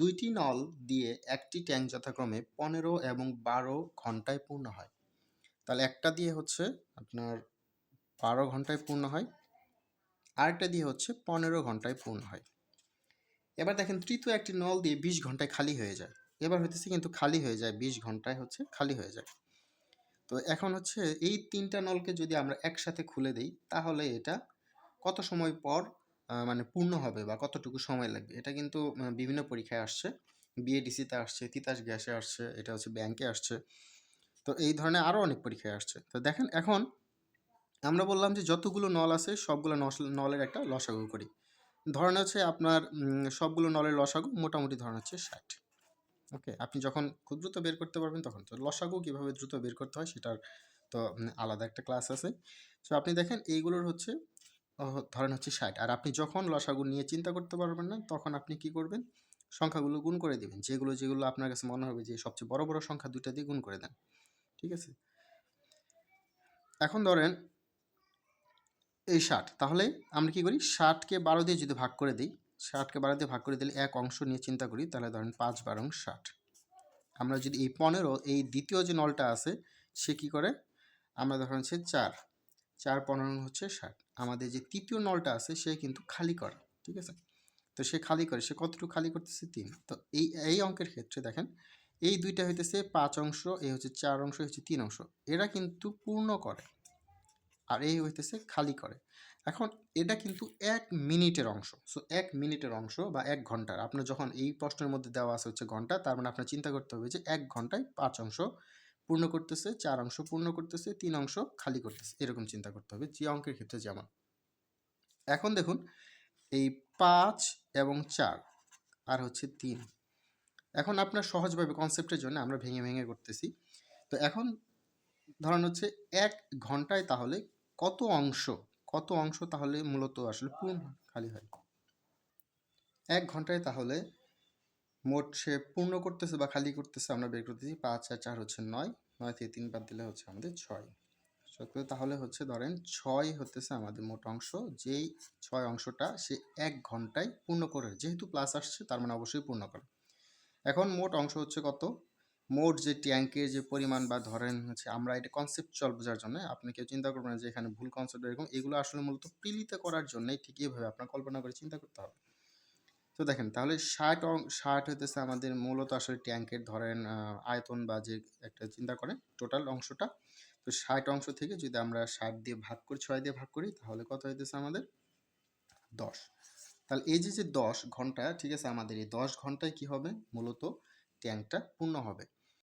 দুইটি নল দিয়ে একটি ট্যাঙ্ক যথাক্রমে পনেরো এবং বারো ঘন্টায় পূর্ণ হয়। তাহলে একটা দিয়ে হচ্ছে আপনার বারো ঘন্টায় পূর্ণ হয়, আরেকটা দিয়ে হচ্ছে পনেরো ঘন্টায় পূর্ণ হয়। এবার দেখেন তৃতীয় একটি নল দিয়ে বিশ ঘন্টায় খালি হয়ে যায়। এবার হইতেছে কিন্তু খালি হয়ে যায়, বিশ ঘন্টায় হচ্ছে খালি হয়ে যায়। তো এখন হচ্ছে এই তিনটা নলকে যদি আমরা একসাথে খুলে দিই, তাহলে এটা কত সময় পর মানে পূর্ণ হবে বা কতটুকু সময় লাগবে। এটা কিন্তু বিভিন্ন পরীক্ষায় আসছে। বিএডিসিতে আসছে, তিতাস গ্যাসে আসছে, এটা হচ্ছে ব্যাংকে আসছে। তো এই ধরনের আরও অনেক পরীক্ষায় আসছে। তো দেখেন, এখন আমরা বললাম যে যতগুলো নল আছে, সবগুলো নলের একটা লসাগু করি। ধরেন হচ্ছে আপনার সবগুলো নলের লসাগু মোটামুটি ধরেন হচ্ছে ষাট। ওকে? আপনি যখন খুব দ্রুত বের করতে পারবেন, তখন তো লসাগু কীভাবে দ্রুত বের করতে হয়, সেটার তো আলাদা একটা ক্লাস আছে। সো আপনি দেখেন, এইগুলোর হচ্ছে ধরেন হচ্ছে ষাট। আর আপনি যখন লসাগু নিয়ে চিন্তা করতে পারবেন না, তখন আপনি কি করবেন? সংখ্যাগুলো গুণ করে দেবেন। যেগুলো যেগুলো আপনার কাছে মনে হবে যে সবচেয়ে বড় বড় সংখ্যা দুইটা দিয়ে গুণ করে দেন। ঠিক আছে? এখন ধরেন এই ষাট। তাহলে আমরা কি করি? ষাটকে বারো দিয়ে যদি ভাগ করে দিই, ষাটকে বারো দিয়ে ভাগ করে দিলে এক অংশ নিয়ে চিন্তা করি, তাহলে ধরেন পাঁচ বারং ষাট। আমরা যদি এই পনেরো, এই দ্বিতীয় যে নলটা আছে, সে কি করে? আমরা ধরেন হচ্ছে চার। চার পনেরো হচ্ছে ষাট। আমাদের যে তৃতীয় নলটা আছে, সে কিন্তু খালি করে, ঠিক আছে? তো সে খালি করে, সে কতটুকু খালি করতেছে? তিন। তো এই এই অঙ্কের ক্ষেত্রে দেখেন, এই দুইটা হইতেছে পাঁচ অংশ এই হচ্ছে চার অংশ এই হচ্ছে তিন অংশ। এরা কিন্তু পূর্ণ করে, আর এই হইতেছে খালি করে। এখন এটা কিন্তু এক মিনিটের অংশ সো এক মিনিটের অংশ বা এক ঘণ্টার। আপনার যখন এই প্রশ্নের মধ্যে দেওয়া আছে হচ্ছে ঘণ্টা, তার মানে আপনার চিন্তা করতে হবে যে এক ঘন্টায় পাঁচ অংশ পূর্ণ করতেছে, চার অংশ পূর্ণ করতেছে, তিন অংশ খালি করতেছে। এরকম চিন্তা করতে হবে, যে অঙ্কের ক্ষেত্রে যেমন। এখন দেখুন, এই পাঁচ এবং চার আর হচ্ছে তিন। এখন আপনার সহজভাবে কনসেপ্টের জন্য আমরা ভেঙে ভেঙে করতেছি। তো এখন ধরেন হচ্ছে এক ঘন্টায় তাহলে কত অংশ কত অংশ তাহলে মূলত আসলে পূর্ণ খালি হয়? এক ঘন্টায় তাহলে মোট সে পূর্ণ করতেছে বা খালি করতেছে আমরা বের করতেছি পাঁচ আর চার হচ্ছে নয়। নয় থেকে তিন বাদ দিলে হচ্ছে আমাদের ছয়। সত্যি তাহলে হচ্ছে ধরেন ছয় হতেছে আমাদের মোট অংশ, যেই ছয় অংশটা সে এক ঘন্টায় পূর্ণ করে, যেহেতু প্লাস আসছে, তার মানে অবশ্যই পূর্ণ করে। এখন মোট অংশ হচ্ছে কত? মোট যে ট্যাঙ্কের যে পরিমাণ বা ধরেন হচ্ছে আমরা এটা কনসেপ্টুয়াল বোঝার জন্য, আপনি কেউ চিন্তা করবেন যে এখানে ভুল কনসেপ্ট এরকম, এগুলো আসলে মূলত প্রিলিতে করার জন্যই ঠিক এইভাবে আপনার কল্পনা করে চিন্তা করতে হবে। তো দেখেন তাহলে ষাট ষাট হইতেছে আমাদের মূলত আসলে ট্যাঙ্কের ধরেন আয়তন বা যে একটা চিন্তা করেন টোটাল অংশটা। তো ষাট অংশ থেকে যদি আমরা ষাট দিয়ে ভাগ করি, ছয় দিয়ে ভাগ করি, তাহলে কত হইতেছে আমাদের? দশ। তাহলে এই যে যে দশ ঘণ্টা, ঠিক আছে, আমাদের এই দশ ঘন্টায় কি হবে? মূলত ট্যাঙ্কটা পূর্ণ হবে।